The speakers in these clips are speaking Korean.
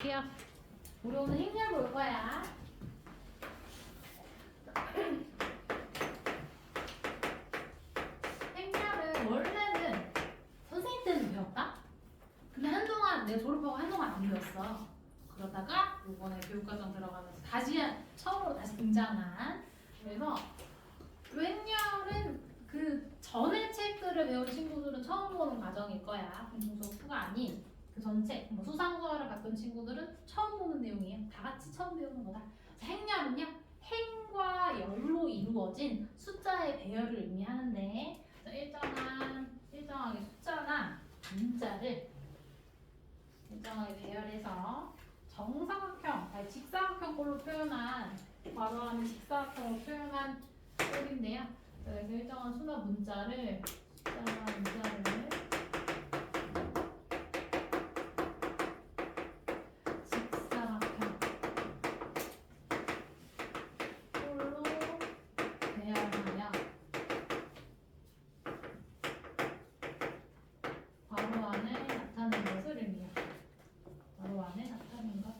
할게요. 우리 오늘 행렬 볼 거야. 행렬은 원래는 선생님 때는 배웠다? 근데 한동안 내가 졸업하고 한동안 안 배웠어. 그러다가 이번에 교육과정 들어가면서 다시 처음으로 다시 등장한 그래서 행렬은 그 전에 책들을 배운 친구들은 처음 보는 과정일 거야. 공통수업 후가 아닌 그 전체 뭐 수상수화를 봤던 친구들은 처음 보는 내용이에요. 다 같이 처음 배우는 거다. 자, 행렬은요 행과 열로 이루어진 숫자의 배열을 의미하는데 자, 일정한 일정하게 숫자나 문자를 일정하게 배열해서 정사각형, 아니 직사각형 꼴로 표현한 괄호하는 직사각형으로 표현한 꼴인데요. 그래서 일정한 수나 문자를 숫자나 문자를 직사각형 꼴로 배열하여 괄호 안에 나타낸 것을 의미해요. 괄호 안에 나타낸 것.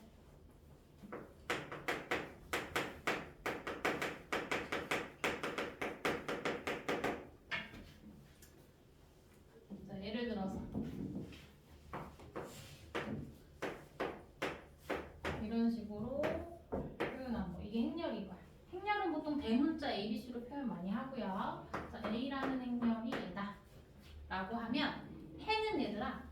자, 예를 들어서 이런 식으로 표현한 거. 이게 행렬이고요. 행렬은 보통 대문자 ABC로 표현 많이 하고요. 자, A라는 행렬이 얘다. 라고 하면 해는 얘들아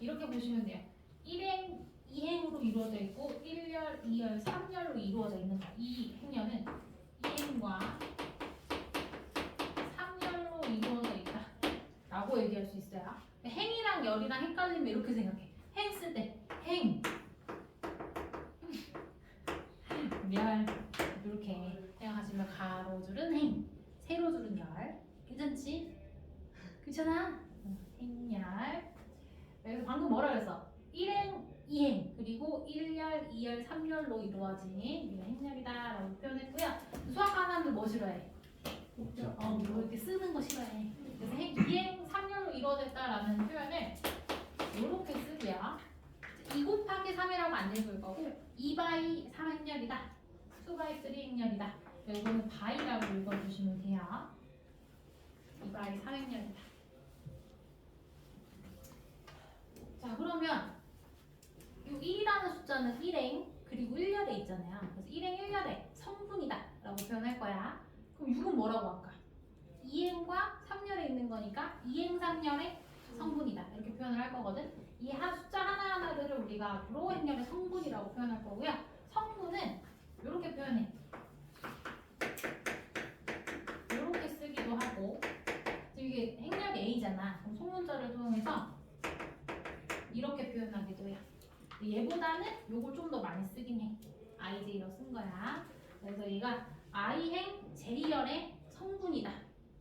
이렇게 보시면 돼요. 1행, 2행으로 이루어져 있고 1열, 2열, 3열로 이루어져 있는 거. 이 행렬은 2행과 3열로 이루어져 있다. 라고 얘기할 수 있어요. 행이랑 열이랑 헷갈리면 이렇게 생각해. 행 쓸 때 행, 열 이렇게 생각하시면 가로줄은 행, 세로줄은 열. 괜찮지? 괜찮아? 어, 행열. 그래서 방금 뭐라 그랬어? 1행, 2행, 그리고 1열, 2열, 3열로 이루어진 이게 행렬이다 라고 표현했고요. 수학하는 뭐 싫어해? 복잡. 어, 뭐 이렇게 쓰는 거 싫어해. 그래서 행, 2행, 3열로 이루어졌다라는 표현을 이렇게 쓰고요. 2 곱하기 3이라고 안 읽을 거고 2 바이 3 행렬이다. 2 바이 3 행렬이다. 이거는 바이라고 읽어주시면 돼요. 2 바이 3 행렬이다. 자 그러면 이 1이라는 숫자는 1행 그리고 1열에 있잖아요. 그래서 1행 1열에 성분이다 라고 표현할 거야. 그럼 6은 뭐라고 할까? 2행과 3열에 있는 거니까 2행 3열의 성분이다 이렇게 표현을 할 거거든. 이한 숫자 하나하나들을 우리가 앞으로 행렬의 성분이라고 표현할 거고요. 성분은 이렇게 표현해. 이렇게 쓰기도 하고 지금 이게 행렬이 A잖아. 그럼 속문자를 통해서 이렇게 표현하기도 해요. 얘보다는 요걸 좀 더 많이 쓰긴 해. IJ로 쓴 거야. 그래서 얘가 I행 J열의 성분이다.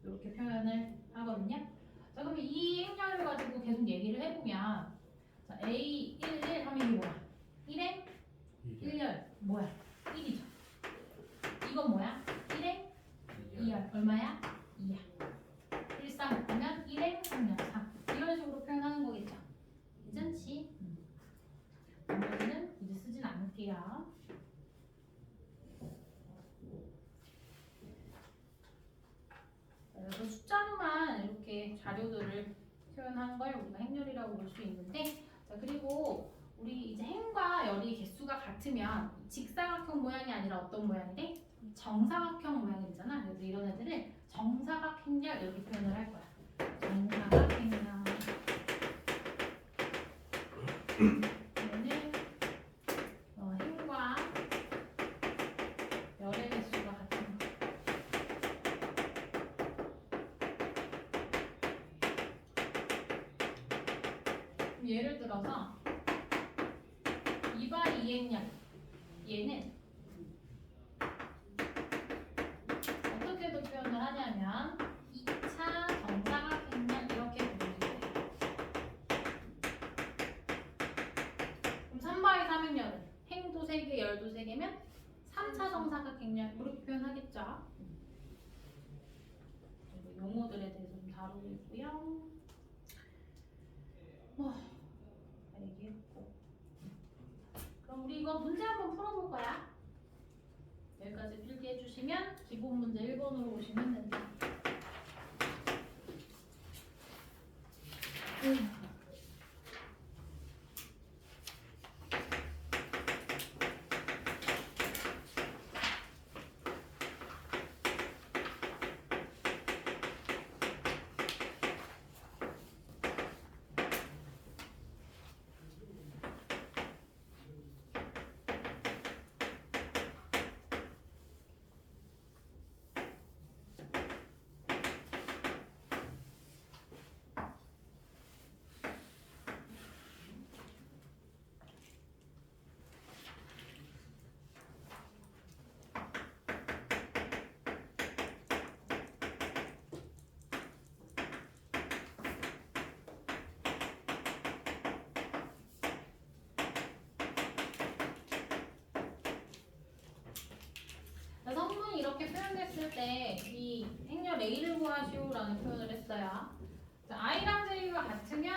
이렇게 표현을 하거든요. 자, 그러면 이 행렬을 가지고 계속 얘기를 해보면 자, A 1, 1 하면 이게 뭐야? 1행 1열 뭐야? 1이죠. 이건 뭐야? 1행 2열 얼마야? 2야. 1, 3 하면 1행 3열 3 이런 식으로 표현하는 거겠죠. 괜찮지? 음. 나머지는 이제 쓰진 않을게요. 그래서 숫자로만 이렇게 자료들을 표현한 걸 우리가 행렬이라고 볼 수 있는데 자 그리고 우리 이제 행과 열이 개수가 같으면 직사각형 모양이 아니라 어떤 모양인데? 정사각형 모양이 되잖아. 그래서 이런 애들을 정사각 행렬 이렇게 표현을 할 거야. 정사각 행렬 얘는 어, 행과 열의 개수가 같은 거 그럼 예를 들어서 2바 2행렬 얘는 어떻게도 표현을 하냐면 2차 정사각 행렬 이렇게 부르게 돼요. 그럼 3바의 3행렬은 행도 3개, 열도 3개면 3차 정사각 행렬 그렇게 표현하겠죠. 그리고 용어들에 대해서 좀 다루고 있고요. 뭐 얘기해 있고. 그럼 우리 이거 문제 한번 풀어볼 거야. 여기까지 주시면 기본 문제 1번으로 오시면 된다. 자, 성분이 이렇게 표현됐을 때 이 행렬 A를 구하시오라는 표현을 했어요. 자, I랑 J가 같으면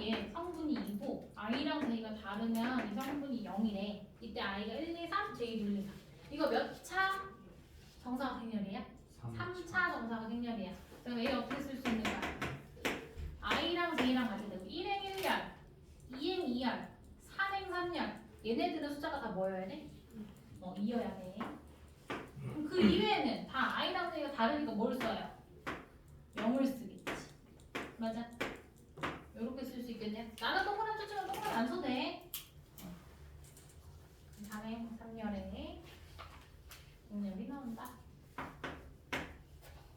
얘 성분이 2고 I랑 J가 다르면 이 성분이 0이래. 이때 I가 1, 2, 3, J 1, 2, 3. 이거 몇 차 정사각 행렬이야? 3차 정사각 행렬이야. 그럼 A 어떻게 쓸 수 있는 거야? I랑 J랑 같이 되고 1행 1열, 2행 2열, 3행 3열. 얘네들은 숫자가 다 뭐여야 돼? 어, 2여야 돼. 그 이외에는 다 I랑 J가 다르니까 뭘 써요? 0을 쓰겠지. 맞아. 이렇게 쓸 수 있겠네. 나는 동그란 숫자만 동그란 안 써도 돼. 3행 3열에 공렬이 나온다.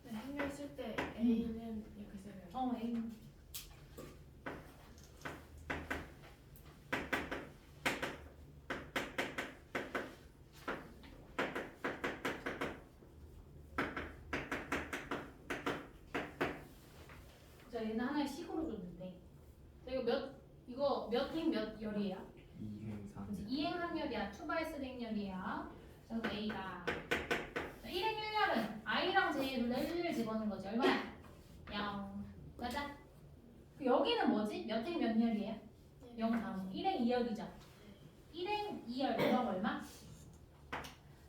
네, 행렬 쓸때 A는 이렇게 써요. 어, A. 자, 얘는 하나의 식으로 줬는데. 자, 이거 몇, 이거 몇 행 몇 열이에요? 2행상 그치, 2행 항열이야. 2바이스 행열이야. 그래서 A가. 자, 1행 1열은 I랑 J의 둘다 1을 집어넣은 거지. 얼마야? 0. 맞아? 그 여기는 뭐지? 몇 행 몇 열이에요? 0 다음. 1행 2열이죠. 1행 2열 그럼 얼마?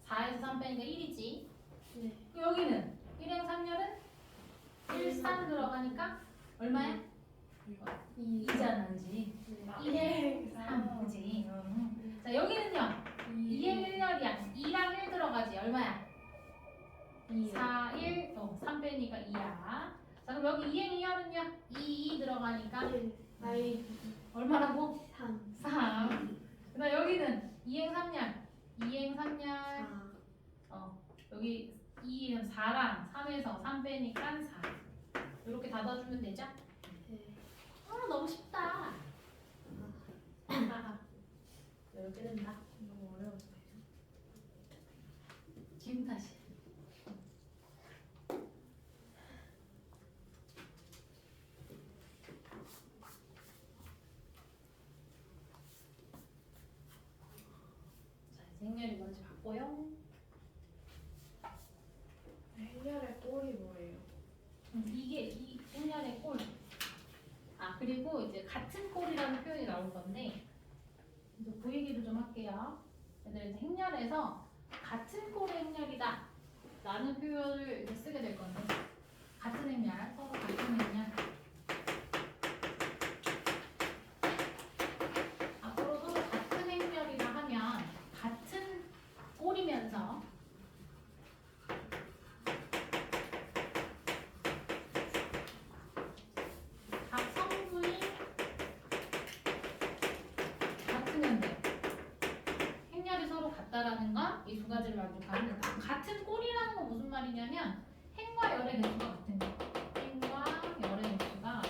4에서 3 빼니까 1이지. 네. 그 여기는 1행 3열은 1, 3 들어가니까 얼마야? 2, 2잖아, 그지? 네. 3, 그지? 응. 자, 여기는요. 2행 1열이야. 2랑 1 들어가지. 얼마야? 4, 1, 어, 3 빼니까 2야. 자, 그럼 여기 2행 2열은요? 2, 2 들어가니까 얼마라고? 3 3. 그다음 여기는 2행 3열. 2행 3열. 4 어, 여기 2는 4랑 3에서 3 빼니까 4. 이렇게 닫아주면 되죠? 네. 아, 너무 쉽다. 이렇게 된다. 너무 어려웠어요. 지금 다시. 자, 이제 행렬이 뭔지 봤고요. 행렬의 꼴이 뭐예요? 음, 이게 이 행렬의 꼴. 아 그리고 이제 같은 꼴이라는 표현이 나올 건데 이제 그 얘기도 좀 할게요. 얘들 이제 행렬에서 같은 꼴의 행렬이다 라는 표현을 이제 쓰게 될 건데 같은 행렬. 앞으로 서로 같은 행렬이라 하면 같은 꼴이면서 각 성분이 같으면 돼. 행렬이 서로 같다라는 건 가지를 만족하는 된다. 같은 꼴이라는 건 무슨 말이냐면 행과 열의 개수가 같은 거. 행과 열의 개수가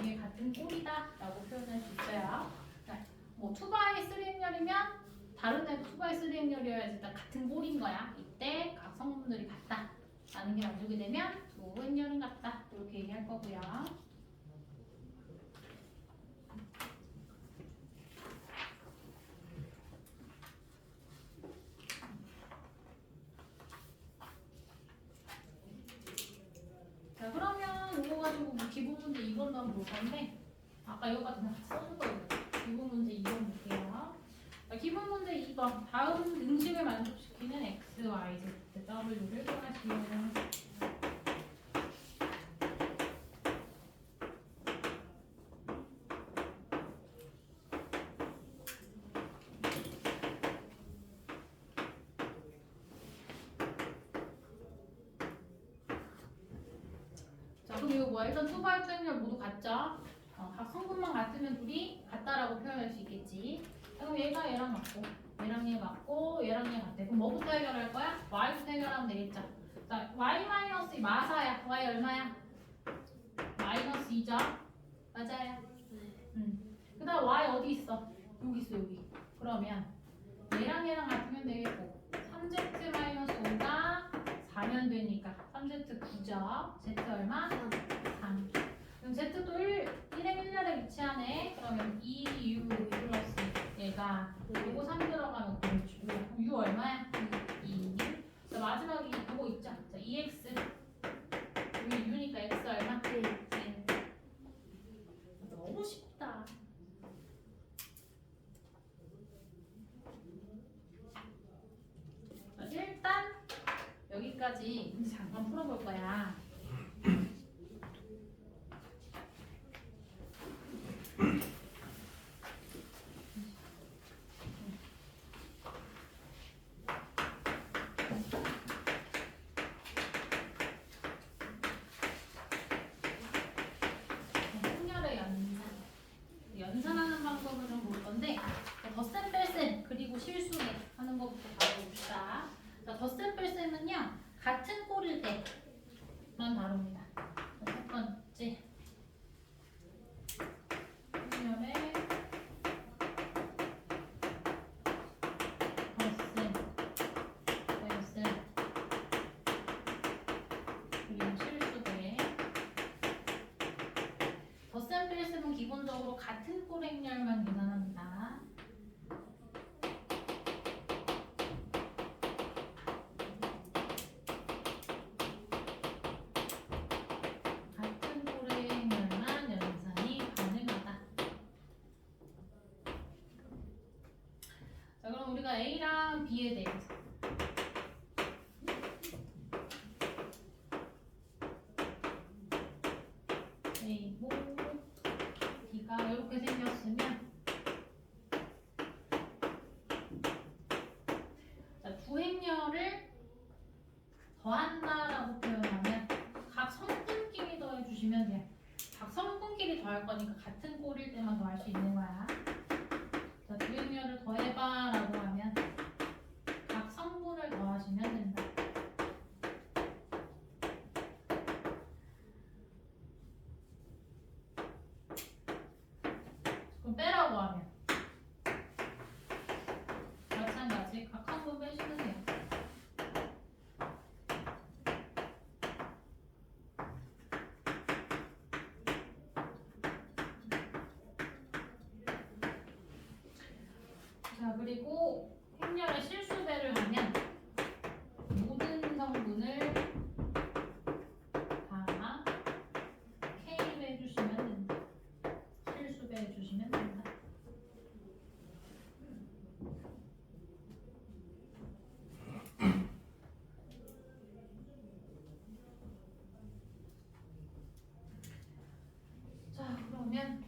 이게 같은 꼴이다라고 표현할 수 있어요. 자, 뭐 2바이 3 행렬이면 다른 애 2바이 3 행렬이어야지 일단 같은 꼴인 거야. 이때 각 성분들이 같다. 라는 게 만족이 되면 두 행렬은 같다. 이렇게 얘기할 거고요. 자 그러면 가지고 뭐 2번도 한번 볼 건데 아까 이거 같은 거 같이 써줄 거예요. 기본 문제 2번 볼게요. 자, 기본 문제 2번 다음 응식을 만족시키는 x, y, z, w를 구하시오. 자 그리고 뭐 일단 투바이 투행렬 모두 같죠? 어, 각 성분만 같으면 둘이 같다라고 표현할 수 있겠지. 자, 그럼 얘가 얘랑 같고 얘랑 얘 같고 얘랑 얘 같대. 그럼 뭐부터 해결할 거야? y부터 해결하면 되겠죠. 자 y 마이너스 마사야. y 얼마야? 마이너스 2죠? 맞아요. 음. 그다음 y 어디 있어? 여기 있어 여기. 그러면 얘랑 얘랑 같으면 되겠고 3z 마이너스 5가 4면 되니까 3z 9죠. z 얼마? 3. 그럼 z도 1, 1행 1렬에 위치하네. 그러면 2u 플러스 얘가 요거 3 들어가면 9 u 얼마야? 2. 자 마지막에 이거 있죠? 자 2x 여기 u니까 x 얼마? 네. 너무 쉽다. 자, 일단 여기까지 문제 잠깐 풀어볼 거야. 행렬의 연산. 연산하는 방법을 좀 볼 건데 덧셈 뺄셈 그리고 실수에 하는 것부터 다뤄봅시다. 자, 덧셈 뺄셈은요 같은 꼴일 때만 다룹니다. 자, 첫 번째 행렬의 덧셈 뺄셈 그리고 실수에 덧셈 뺄셈은 기본적으로 같은. 자, 그럼 우리가 A랑 B에 대해서 A고 B가 이렇게 생겼으면 자, 두 행렬을 더한다라고 표현하면 각 성분끼리 더해주시면 돼요. 각 성분끼리 더할 거니까 같은 꼴일 때만 더할 수 있는 거야. 자, 두 행렬을 더해봐라고 하면 각 성분을 더하시면 된다. 그럼 빼라고 하면 마찬가지 각 성분 빼시면 돼요. 자 행렬의 실수배를 하면 모든 성분을 다 K로 해주시면 된다. 실수배 해주시면 된다. 자 그러면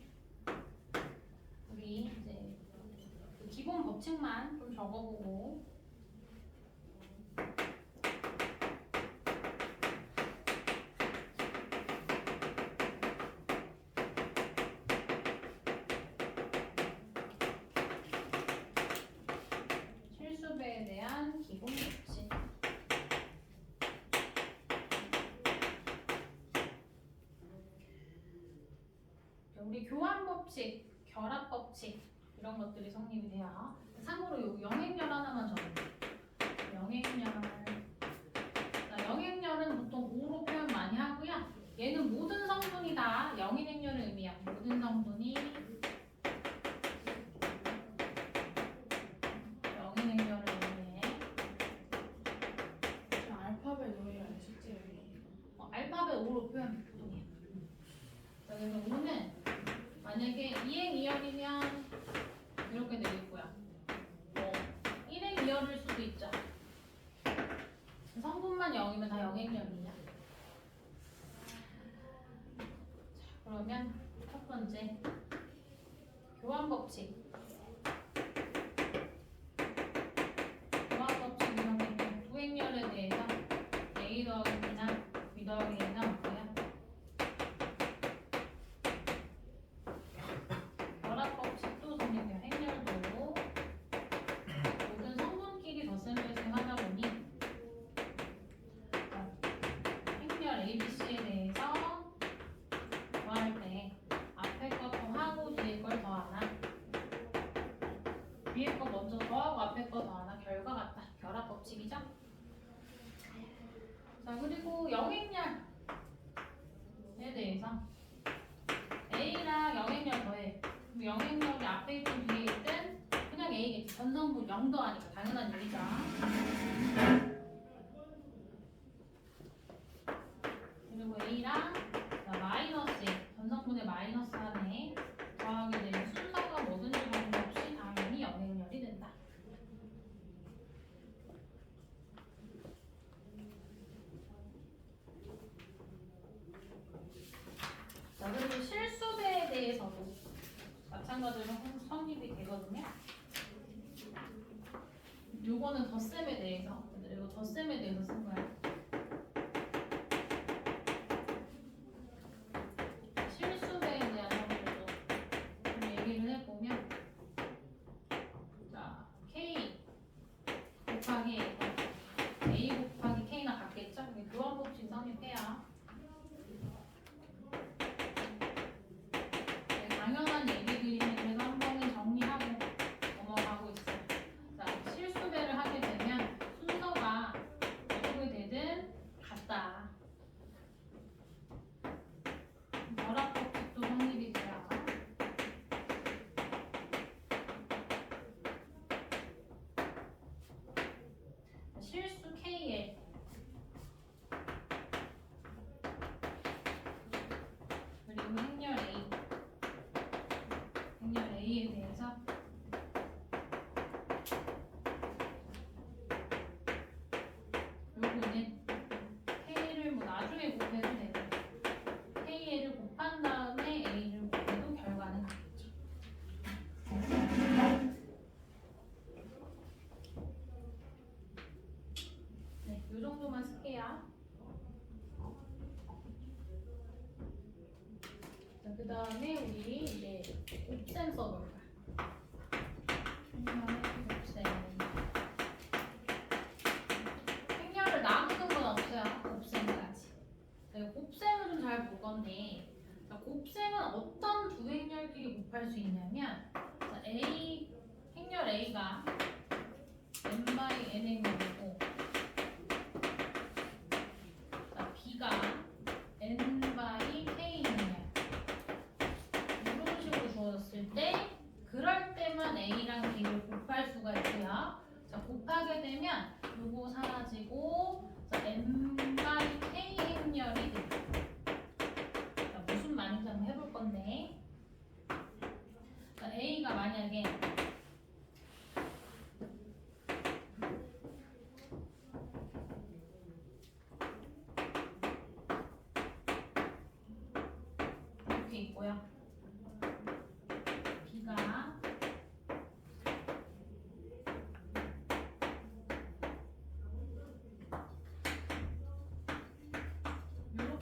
우리 이제 그 기본 법칙만 좀 적어보고 실수배에 대한 기본 법칙 우리 교환 법칙, 결합 법칙 이런 것들이 성립이 돼요. 참고로 요 영행렬 하나만 적어요. 영행렬. 자, 영행렬은 보통 5로 표현 많이 하고요. 얘는 모든 성분이 다. 영인행렬을 의미해요. 모든 성분이 그리고 영행렬에 대해서 A랑 영행렬 더해. 영행렬이 앞에 있든 뒤에 있든 그냥 A겠지. 전성분 0도 아니까 당연한 얘기죠. 요거는 덧셈에 대해서 이거 덧셈에 대해서 쓴 거야. 실수에 대한 것도 좀 얘기를 해보면 자 k 곱하기 실수 K의 그리고 행렬 A. 행렬 A에 대해서. 요거 이제 really?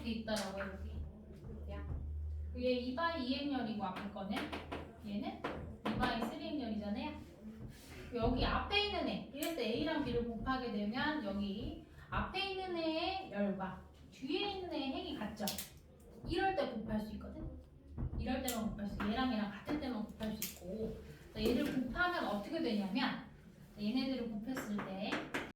이렇게 있다라고 해볼게. 야. 그게 2바이 2행렬이고 앞에 거는 얘는 2바이 3행렬이잖아요. 여기 앞에 있는 애 이럴 때 a랑 b를 곱하게 되면 여기 앞에 있는 애의 열과 뒤에 있는 애의 행이 같죠. 이럴 때 곱할 수 있거든. 이럴 때만 곱할 수 얘랑 얘랑 같을 때만 곱할 수 있고 얘를 곱하면 어떻게 되냐면 얘네들을 곱했을 때